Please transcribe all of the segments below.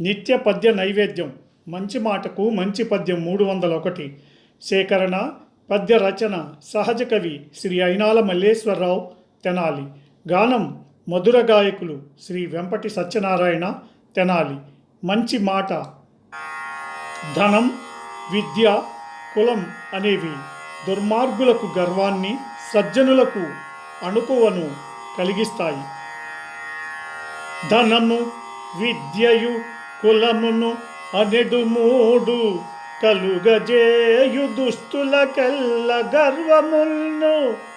నిత్య పద్య నైవేద్యం. మంచి మాటకు మంచి పద్యం మూడు వందల ఒకటి. సేకరణ పద్య రచన సహజ కవి శ్రీ అయినాల మల్లేశ్వరరావు తెనాలి. గానం మధుర గాయకులు శ్రీ వెంపటి సత్యనారాయణ తెనాలి. మంచి మాట. ధనం విద్య కులం అనేవి దుర్మార్గులకు గర్వాన్ని సజ్జనులకు అణుకువను కలిగిస్తాయి. ధనము విద్యయు కులమును అనెడు మూడు కలుగజేయు దుస్తులకెల్ల గర్వమును.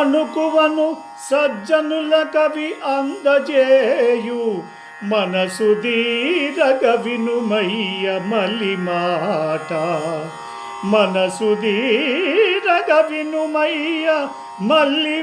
అనుకువను సజ్జనుల కవి అందజేయు. మనసు దీరగ వినుమయ్య మలిమాట. మనసు దీరగ వినుమయ్య మల్లి